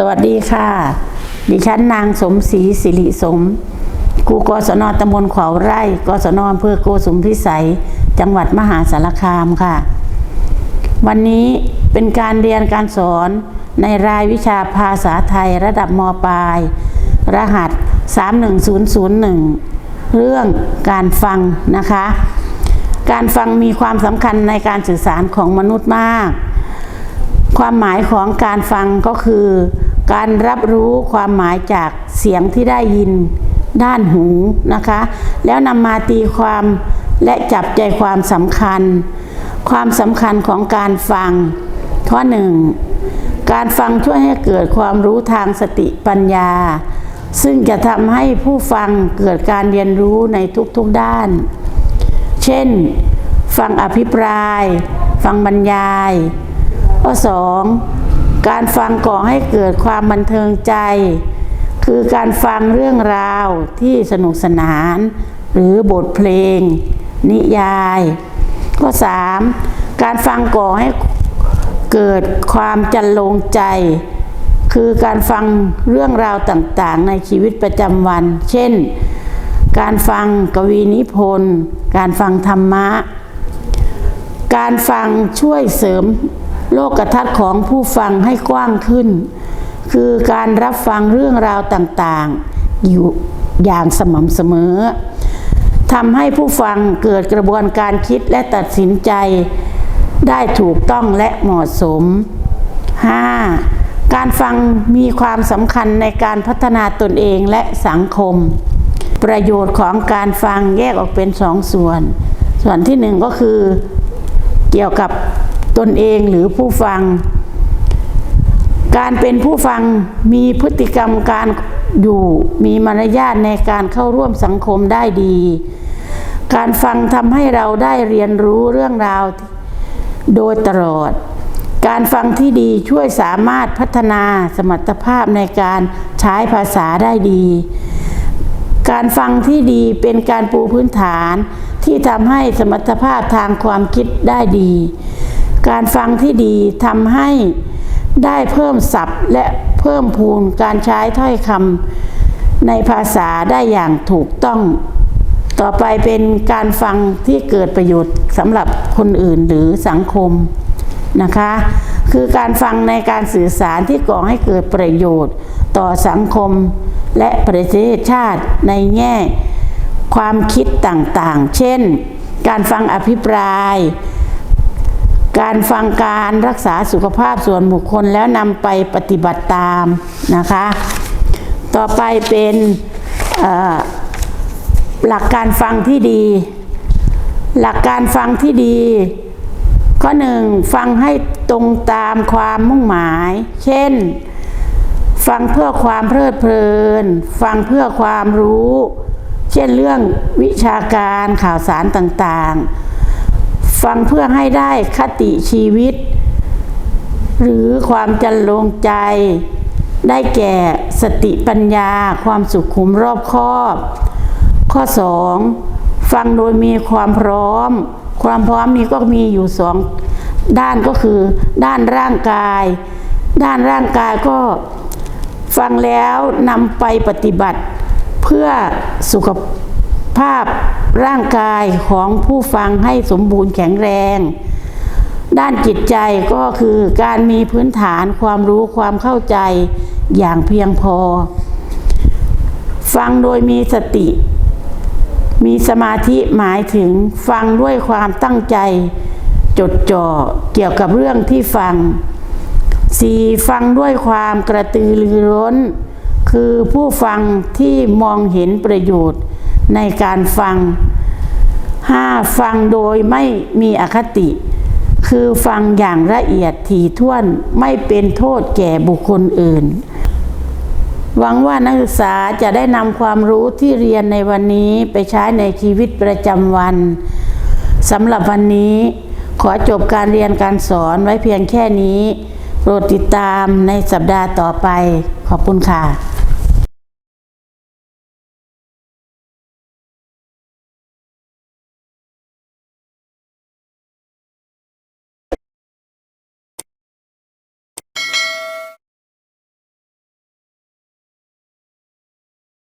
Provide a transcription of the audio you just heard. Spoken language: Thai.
สวัสดีค่ะ ดิฉันนางสมศรีสิริสมครูกศนตำบลขวาวไร่ กศนอำเภอโกสุมพิสัย จังหวัดมหาสารคามค่ะ วันนี้เป็นการเรียนการสอนในรายวิชาภาษาไทยระดับมปลาย รหัส 31001 เรื่องการฟังนะคะ การฟังมีความสำคัญในการสื่อสารของมนุษย์มากความหมายของการฟังก็คือ การรับรู้ความหมายจากเสียงที่ได้ยินด้านหูนะคะ แล้วนำมาตีความและจับใจความสำคัญ ความสำคัญของการฟัง ข้อหนึ่งการฟังช่วยให้เกิดความรู้ทางสติปัญญา ซึ่งจะทำให้ผู้ฟังเกิดการเรียนรู้ในทุกๆด้าน เช่น ฟังอภิปราย ฟังบรรยาย ข้อสอง การฟังก่อให้เกิดความบันเทิงใจ คือการฟังเรื่องราวที่สนุกสนาน หรือบทเพลง นิยาย ข้อสามการฟังก่อให้เกิดความจันลงใจ คือการฟังเรื่องราวต่างๆ ในชีวิตประจำวัน เช่น การฟังกวีนิพนธ์ การฟังธรรมะ การฟังช่วยเสริม โลกทัศน์ของผู้ฟังให้กว้างขึ้น คือการรับฟังเรื่องราวต่างๆ อยู่อย่างสม่ำเสมอทำให้ผู้ฟังเกิดกระบวนการคิดและตัดสินใจ ได้ถูกต้องและเหมาะสม 5. การฟังมีความสำคัญในการพัฒนาตนเองและสังคม ประโยชน์ของการฟังแยกออกเป็นสองส่วน ส่วนที่หนึ่งก็คือเกี่ยวกับ ตนเองหรือผู้ฟัง การเป็นผู้ฟังมีพฤติกรรมการอยู่มีมารยาทในการเข้าร่วมสังคมได้ดี การฟังทำให้เราได้เรียนรู้เรื่องราวโดยตลอด การฟังที่ดีช่วยสามารถพัฒนาสมรรถภาพในการใช้ภาษาได้ดี การฟังที่ดีเป็นการปูพื้นฐานที่ทำให้สมรรถภาพทางความคิดได้ดี การฟังที่ดีทำให้ได้เพิ่มศัพท์และเพิ่มพูนการใช้ถ้อยคำในภาษาได้อย่างถูกต้อง ต่อไปเป็นการฟังที่เกิดประโยชน์สำหรับคนอื่นหรือสังคมนะคะ คือการฟังในการสื่อสารที่ก่อให้เกิดประโยชน์ต่อสังคมและประเทศชาติในแง่ ความคิดต่างๆ เช่น การฟังอภิปราย การฟังการรักษาสุขภาพส่วนบุคคลแล้วนำไปปฏิบัติตามนะคะ ต่อไปเป็นหลักการฟังที่ดี หลักการฟังที่ดี ข้อหนึ่งฟังให้ตรงตามความมุ่งหมาย เช่น ฟังเพื่อความเพลิดเพลิน ฟังเพื่อความรู้ เช่นเรื่องวิชาการข่าวสารต่างๆ ฟังเพื่อให้ได้คติชีวิต หรือความจันลงใจ ได้แก่สติปัญญาความสุขุมรอบคอบ ข้อ 2 ฟังโดยมีความพร้อม ความพร้อมนี้ก็มีอยู่สองด้านก็คือ ด้านร่างกาย ด้านร่างกายก็ฟังแล้วนำไปปฏิบัติ เพื่อสุขภาพ ร่างกายของผู้ฟังให้สมบูรณ์แข็งแรง ด้านจิตใจก็คือการมีพื้นฐานความรู้ความเข้าใจอย่างเพียงพอ ฟังโดยมีสติ มีสมาธิหมายถึงฟังด้วยความตั้งใจ จดจ่อเกี่ยวกับเรื่องที่ฟังสี่ฟังด้วยความกระตือรือร้น คือผู้ฟังที่มองเห็นประโยชน์ในการฟัง ห้าฟังโดยไม่มีอคติ คือฟังอย่างละเอียดถี่ถ้วนไม่เป็นโทษแก่บุคคลอื่น หวังว่านักศึกษาจะได้นำความรู้ที่เรียนในวันนี้ไปใช้ในชีวิตประจำวันสำหรับวันนี้ขอจบการเรียนการสอนไว้เพียงแค่นี้ โปรดติดตามในสัปดาห์ต่อไป ขอบคุณค่ะ